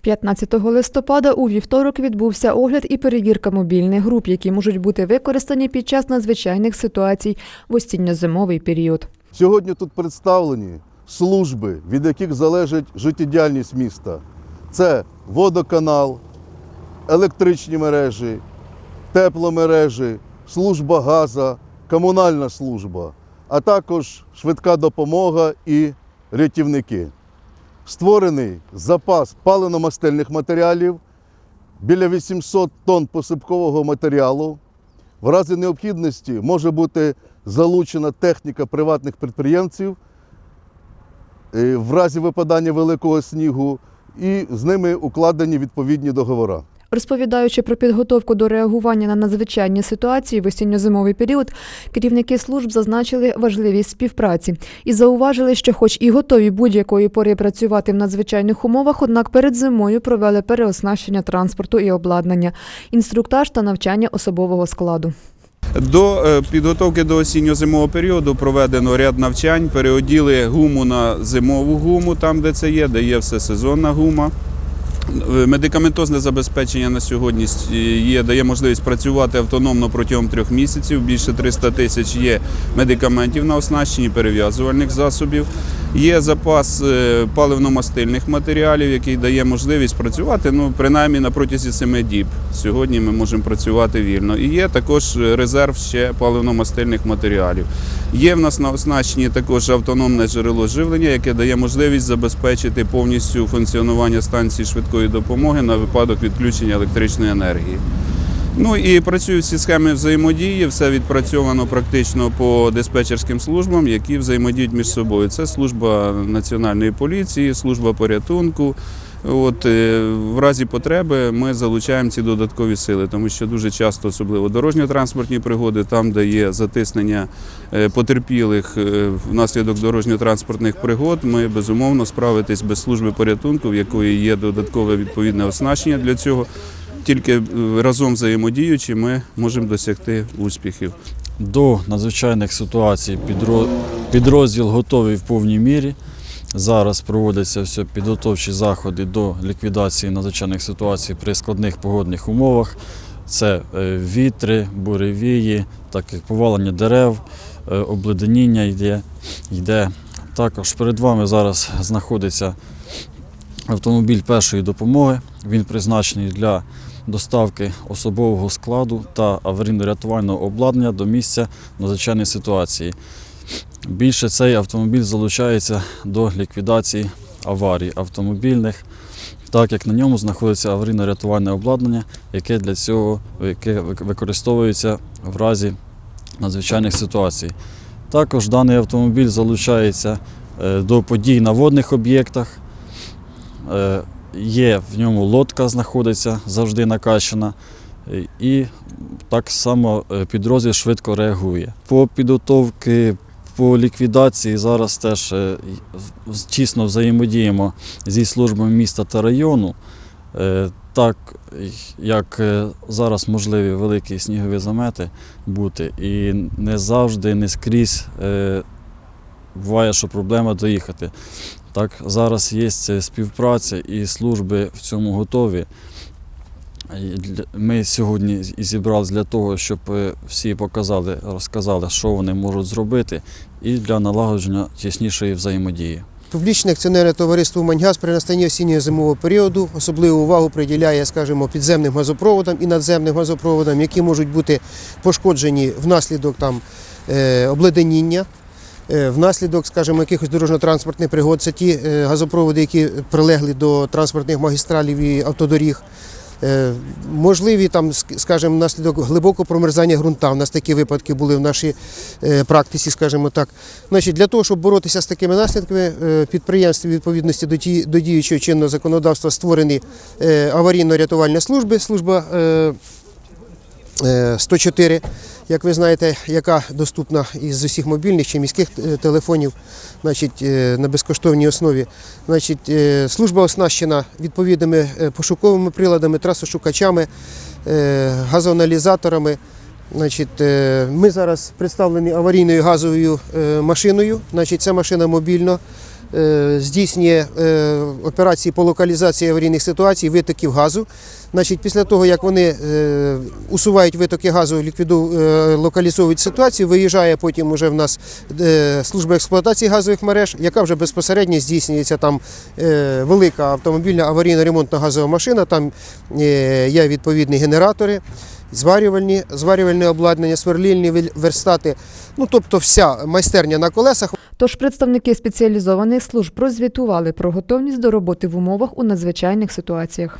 15 листопада у вівторок відбувся огляд і перевірка мобільних груп, які можуть бути використані під час надзвичайних ситуацій в осінньо-зимовий період. Сьогодні тут представлені служби, від яких залежить життєдіяльність міста. Це водоканал, електричні мережі, тепломережі, служба газа, комунальна служба, а також швидка допомога і рятівники. Створений запас паливно-мастильних матеріалів, біля 800 тонн посипкового матеріалу. В разі необхідності може бути залучена техніка приватних підприємців е, в разі випадання великого снігу, і з ними укладені відповідні договори. Розповідаючи про підготовку до реагування на надзвичайні ситуації в осінньо-зимовий період, керівники служб зазначили важливість співпраці і зауважили, що, хоч і готові будь-якої пори працювати в надзвичайних умовах, однак перед зимою провели переоснащення транспорту і обладнання, інструктаж та навчання особового складу. До е, підготовки до осінньо-зимового періоду проведено ряд навчань, переоділи гуму на зимову гуму, там де це є, де є все сезонна гума. Медикаментозне забезпечення на сьогодні є, дає можливість працювати автономно протягом трьох місяців. Більше 300 тисяч є медикаментів на оснащенні перев'язувальних засобів. Є запас е, паливно-мастильних матеріалів, який дає можливість працювати ну, принаймні на протязі 7 діб. Сьогодні ми можемо працювати вільно. І є також резерв ще паливно-мастильних матеріалів. Є в нас на оснащенні також автономне джерело живлення, яке дає можливість забезпечити повністю функціонування станції швидкої допомоги на випадок відключення електричної енергії. Ну і працюють всі схеми взаємодії, все відпрацьовано практично по диспетчерським службам, які взаємодіють між собою. Це служба національної поліції, служба порятунку. От е, в разі потреби ми залучаємо ці додаткові сили, тому що дуже часто, особливо дорожньо-транспортні пригоди, там, де є затиснення е, потерпілих е, внаслідок дорожньо-транспортних пригод, ми безумовно справитись без служби порятунку, в якої є додаткове відповідне оснащення для цього. Тільки е, разом взаємодіючи, ми можемо досягти успіхів. До надзвичайних ситуацій підрозділ готовий в повній мірі. Зараз проводяться все підготовчі заходи до ліквідації надзвичайних ситуацій при складних погодних умовах. Це е, вітри, буревії, так як повалення дерев, е, обледеніння йде. йде. Також перед вами зараз знаходиться автомобіль першої допомоги. Він призначений для доставки особового складу та аварійно-рятувального обладнання до місця надзвичайної ситуації. Більше цей автомобіль залучається до ліквідації аварій автомобільних, так як на ньому знаходиться аварійно-рятувальне обладнання, яке для цього яке використовується в разі надзвичайних ситуацій. Також даний автомобіль залучається е, до подій на водних об'єктах. Е, Є в ньому лодка знаходиться завжди накачана. Е, І так само е, підрозділ швидко реагує. По підготовці, по ліквідації зараз теж тісно взаємодіємо зі службами міста та району. Так як зараз можливі великі снігові замети бути, і не завжди, не скрізь буває, що проблема доїхати. Так, зараз є співпраця і служби в цьому готові. Ми сьогодні і зібралися для того, щоб е, всі показали, розказали, що вони можуть зробити, і для налагодження тіснішої взаємодії. Публічне акціонерне товариство «Маньгаз» при настанні осінньо зимового періоду особливу увагу приділяє, скажімо, підземним газопроводам і надземним газопроводам, які можуть бути пошкоджені внаслідок там е, обледеніння. Е, Внаслідок, скажімо, якихось дорожньо-транспортних пригод, це ті е, газопроводи, які прилегли до транспортних магістралів і автодоріг. Е, Можливі там, скажімо, внаслідок глибокого промерзання ґрунта. У нас такі випадки були в нашій практиці, скажімо так. Значить, для того, щоб боротися з такими наслідками, підприємстві відповідності до, діючого чинного законодавства створені аварійно-рятувальні служби, служба е, е, 104, як ви знаєте, яка доступна із усіх мобільних чи міських е, телефонів значить, е, на безкоштовній основі. Значить, е, служба оснащена відповідними пошуковими приладами, трасошукачами, газоаналізаторами. Значить, ми зараз представлені аварійною газовою машиною. Значить, ця машина мобільно е, здійснює е, операції по локалізації аварійних ситуацій, витоків газу. Значить, після того, як вони е, усувають витоки газу, е, локалізовують ситуацію, виїжджає потім уже в нас е, служба експлуатації газових мереж, яка вже безпосередньо здійснюється там е, велика автомобільна аварійно-ремонтна газова машина. Там е, є відповідні генератори, зварювальні, зварювальне обладнання, сверлільні верстати. Ну тобто вся майстерня на колесах. Тож представники спеціалізованих служб прозвітували про готовність до роботи в умовах у надзвичайних ситуаціях.